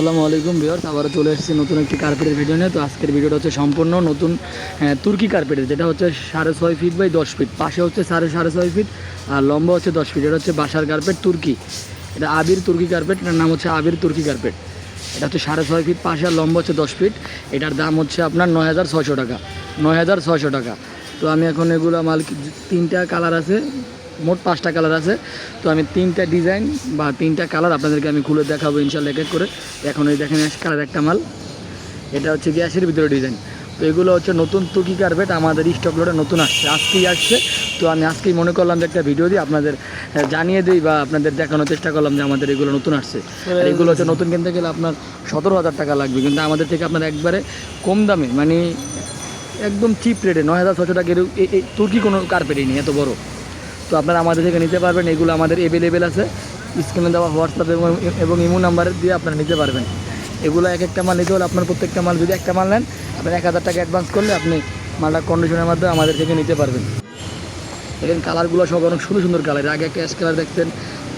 আসসালামু আলাইকুম বিয়ার্স আবারও চলে এসেছি নতুন একটি কার্পেটের ভিডিও নিয়ে। তো আজকের ভিডিওটা হচ্ছে সম্পূর্ণ নতুন তুর্কি কার্পেটের যেটা হচ্ছে সাড়ে ছয় ফিট বাই দশ ফিট পাশে হচ্ছে সাড়ে সাড়ে ছয় ফিট আর লম্বা হচ্ছে দশ ফিট এটা হচ্ছে বাসার কার্পেট তুর্কি। এটা আবির তুর্কি কার্পেট এটার নাম হচ্ছে আবির তুর্কি কার্পেট এটা হচ্ছে সাড়ে ছয় ফিট পাশে আর লম্বা হচ্ছে দশ ফিট এটার দাম হচ্ছে আপনার নয় হাজার ছয়শো টাকা। নয় হাজার ছয়শো টাকা। তো আমি এখন এগুলো মাল তিনটা কালার আছে। মোট পাঁচটা কালার আছে। তো আমি তিনটা ডিজাইন বা তিনটা কালার আপনাদেরকে আমি খুলে দেখাবো ইনশাল্লাহ এক এক করে। এখন এই দেখেন কালার একটা মাল। এটা হচ্ছে গ্যাসের ভিতরে ডিজাইন। তো এগুলো হচ্ছে নতুন তুর্কি কার্পেট, আমাদের স্টক লোডে নতুন আসছে, আজকেই আসছে। তো আমি আজকেই মনে করলাম যে একটা ভিডিও দিই, আপনাদের জানিয়ে দিই বা আপনাদের দেখানোর চেষ্টা করলাম যে আমাদের এগুলো নতুন আসছে। এগুলো হচ্ছে নতুন কিনতে গেলে আপনার সতেরো হাজার টাকা লাগবে, কিন্তু আমাদের থেকে আপনার একবারে কম দামে মানে একদম চিপ রেটে নয় হাজার ছশো টাকা এই তুর্কি কোনো কার্পেটই নেই, এত বড়। তো আপনারা আমাদের থেকে নিতে পারবেন, এগুলো আমাদের অ্যাভেলেবেল আছে। স্ক্রিনে দেওয়া হোয়াটসঅ্যাপ এবং এবং ইমো নাম্বারে দিয়ে আপনারা নিতে পারবেন। এগুলো এক একটা মাল নিতে হলে আপনার প্রত্যেকটা মাল যদি একটা মাল নেন, আপনার এক হাজার টাকা অ্যাডভান্স করলে আপনি মালটা কন্ডিশনের মাধ্যমে আমাদের থেকে নিতে পারবেন। এখানে কালারগুলো সব অনেক সুন্দর সুন্দর কালার আগে একটা অ্যাশ কালার দেখতেন,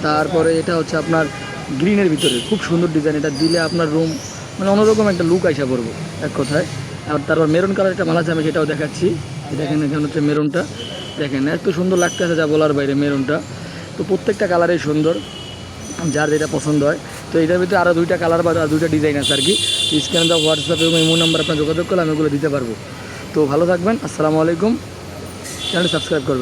তারপরে এটা হচ্ছে আপনার গ্রিনের ভিতরে। খুব সুন্দর ডিজাইন এটা দিলে আপনার রুম মানে অন্যরকম একটা লুক আইসা পড়ব এক কথায়। আর তারপর মেরুন কালার একটা মাল আছে, আমি সেটাও দেখাচ্ছি। দেখেন এখানে হচ্ছে মেরুনটা দেখেন, এত সুন্দর লাগতেছে যা বলার বাইরে মেরুনটা। তো প্রত্যেকটা কালারই সুন্দর, যার যেটা পছন্দ হয়। তো এটার ভিতরে আরও দুইটা কালার বা দুইটা ডিজাইন আছে আর কি। স্ক্যান দাও হোয়াটসঅ্যাপে এবং ইমো নাম্বার আপনার যোগাযোগ করলে আমি ওগুলো দিতে পারব। তো ভালো থাকবেন, আসসালামু আলাইকুম। চ্যানেল সাবস্ক্রাইব করবেন।